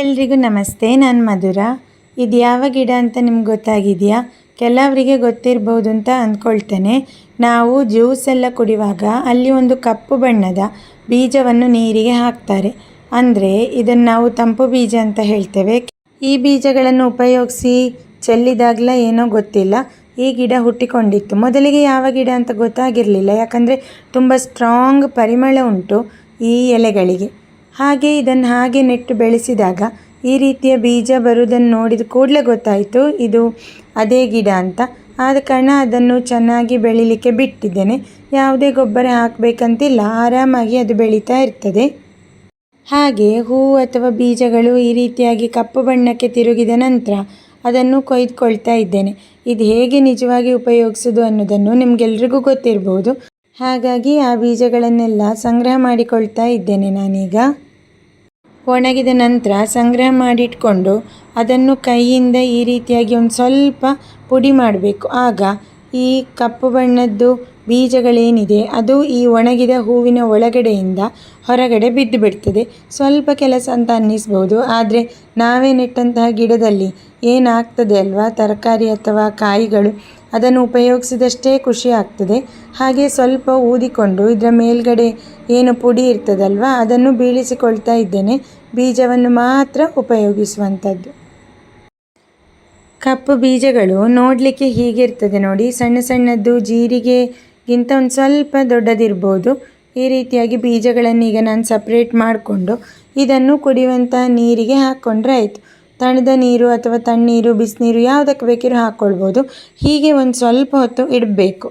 ಎಲ್ರಿಗೂ ನಮಸ್ತೆ, ನಾನು ಮಧುರ. ಇದು ಯಾವ ಗಿಡ ಅಂತ ನಿಮ್ಗೆ ಗೊತ್ತಾಗಿದೆಯಾ? ಕೆಲವರಿಗೆ ಗೊತ್ತಿರ್ಬೋದು ಅಂತ ಅಂದ್ಕೊಳ್ತೇನೆ. ನಾವು ಜ್ಯೂಸ್ ಎಲ್ಲ ಕುಡಿಯುವಾಗ ಅಲ್ಲಿ ಒಂದು ಕಪ್ಪು ಬಣ್ಣದ ಬೀಜವನ್ನು ನೀರಿಗೆ ಹಾಕ್ತಾರೆ. ಅಂದರೆ ಇದನ್ನು ನಾವು ತಂಪು ಬೀಜ ಅಂತ ಹೇಳ್ತೇವೆ. ಈ ಬೀಜಗಳನ್ನು ಉಪಯೋಗಿಸಿ ಚೆಲ್ಲಿದಾಗಲ ಏನೋ ಗೊತ್ತಿಲ್ಲ. ಈ ಗಿಡ ಹುಟ್ಟಿಕೊಂಡಿತ್ತು. ಮೊದಲಿಗೆ ಯಾವ ಗಿಡ ಅಂತ ಗೊತ್ತಾಗಿರಲಿಲ್ಲ. ಯಾಕಂದರೆ ತುಂಬ ಸ್ಟ್ರಾಂಗ್ ಪರಿಮಳ ಉಂಟು ಈ ಎಲೆಗಳಿಗೆ. ಹಾಗೆ ಇದನ್ನು ಹಾಗೆ ನೆಟ್ಟು ಬೆಳೆಸಿದಾಗ ಈ ರೀತಿಯ ಬೀಜ ಬರುವುದನ್ನು ನೋಡಿದ ಕೂಡಲೇ ಗೊತ್ತಾಯಿತು, ಇದು ಅದೇ ಗಿಡ ಅಂತ. ಆದ ಕಾರಣ ಅದನ್ನು ಚೆನ್ನಾಗಿ ಬೆಳಿಲಿಕ್ಕೆ ಬಿಟ್ಟಿದ್ದೇನೆ. ಯಾವುದೇ ಗೊಬ್ಬರ ಹಾಕಬೇಕಂತಿಲ್ಲ, ಆರಾಮಾಗಿ ಅದು ಬೆಳೀತಾ ಇರ್ತದೆ. ಹಾಗೆ ಹೂವು ಅಥವಾ ಬೀಜಗಳು ಈ ರೀತಿಯಾಗಿ ಕಪ್ಪು ಬಣ್ಣಕ್ಕೆ ತಿರುಗಿದ ನಂತರ ಅದನ್ನು ಕೊಯ್ದುಕೊಳ್ತಾ ಇದ್ದೇನೆ. ಇದು ಹೇಗೆ ನಿಜವಾಗಿ ಉಪಯೋಗಿಸೋದು ಅನ್ನೋದನ್ನು ನಿಮಗೆಲ್ರಿಗೂ ಗೊತ್ತಿರ್ಬೋದು. ಹಾಗಾಗಿ ಆ ಬೀಜಗಳನ್ನೆಲ್ಲ ಸಂಗ್ರಹ ಮಾಡಿಕೊಳ್ತಾ ಇದ್ದೇನೆ ನಾನೀಗ. ಒಣಗಿದ ನಂತರ ಸಂಗ್ರಹ ಮಾಡಿಟ್ಕೊಂಡು ಅದನ್ನು ಕೈಯಿಂದ ಈ ರೀತಿಯಾಗಿ ಒಂದು ಸ್ವಲ್ಪ ಪುಡಿ ಮಾಡಬೇಕು. ಆಗ ಈ ಕಪ್ಪು ಬಣ್ಣದ್ದು ಬೀಜಗಳೇನಿದೆ, ಅದು ಈ ಒಣಗಿದ ಹೂವಿನ ಒಳಗಡೆಯಿಂದ ಹೊರಗಡೆ ಬಿದ್ದು ಬಿಡ್ತದೆ. ಸ್ವಲ್ಪ ಕೆಲಸ ಅಂತ ಅನ್ನಿಸ್ಬೋದು, ಆದರೆ ನಾವೇ ನೆಟ್ಟಂತಹ ಗಿಡದಲ್ಲಿ ಏನಾಗ್ತದೆ ಅಲ್ವಾ? ತರಕಾರಿ ಅಥವಾ ಕಾಯಿಗಳು, ಅದನ್ನು ಉಪಯೋಗಿಸಿದಷ್ಟೇ ಖುಷಿ ಆಗ್ತದೆ. ಹಾಗೆ ಸ್ವಲ್ಪ ಊದಿಕೊಂಡು ಇದರ ಮೇಲ್ಗಡೆ ಏನು ಪುಡಿ ಇರ್ತದಲ್ವ, ಅದನ್ನು ಬೀಳಿಸಿಕೊಳ್ತಾ ಇದ್ದೇನೆ. ಬೀಜವನ್ನು ಮಾತ್ರ ಉಪಯೋಗಿಸುವಂಥದ್ದು. ಕಪ್ಪು ಬೀಜಗಳು ನೋಡಲಿಕ್ಕೆ ಹೀಗಿರ್ತದೆ ನೋಡಿ. ಸಣ್ಣ ಸಣ್ಣದ್ದು ಜೀರಿಗೆಗಿಂತ ಒಂದು ಸ್ವಲ್ಪ ದೊಡ್ಡದಿರ್ಬೋದು. ಈ ರೀತಿಯಾಗಿ ಬೀಜಗಳನ್ನು ಈಗ ನಾನು ಸಪ್ರೇಟ್ ಮಾಡಿಕೊಂಡು ಇದನ್ನು ಕುಡಿಯುವಂಥ ನೀರಿಗೆ ಹಾಕ್ಕೊಂಡ್ರೆ ಆಯಿತು. ತಣ್ಣದ ನೀರು ಅಥವಾ ತಣ್ಣೀರು, ಬಿಸಿನೀರು ಯಾವುದಕ್ಕೆ ಬೇಕಿರೋ ಹಾಕ್ಕೊಳ್ಬೋದು ಹೀಗೆ ಒಂದು ಸ್ವಲ್ಪ ಹೊತ್ತು ಇಡಬೇಕು.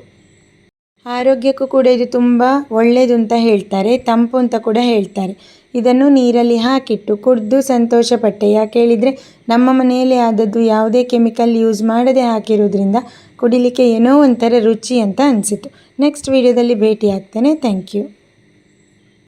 ಆರೋಗ್ಯಕ್ಕೂ ಕೂಡ ಇದು ತುಂಬ ಒಳ್ಳೆಯದು ಅಂತ ಹೇಳ್ತಾರೆ. ತಂಪು ಅಂತ ಕೂಡ ಹೇಳ್ತಾರೆ. ಇದನ್ನು ನೀರಲ್ಲಿ ಹಾಕಿಟ್ಟು ಕುಡಿದು ಸಂತೋಷಪಟ್ಟೆ ಯಾಕೆ ಹೇಳಿದರೆ, ನಮ್ಮ ಮನೆಯಲ್ಲೇ ಆದದ್ದು ಯಾವುದೇ ಕೆಮಿಕಲ್ ಯೂಸ್ ಮಾಡದೆ ಹಾಕಿರೋದ್ರಿಂದ ಕುಡಿಲಿಕ್ಕೆ ಏನೋ ಒಂಥರ ರುಚಿ ಅಂತ ಅನಿಸಿತು ನೆಕ್ಸ್ಟ್ ವೀಡಿಯೋದಲ್ಲಿ ಭೇಟಿ ಆಗ್ತೇನೆ ಥ್ಯಾಂಕ್ ಯು.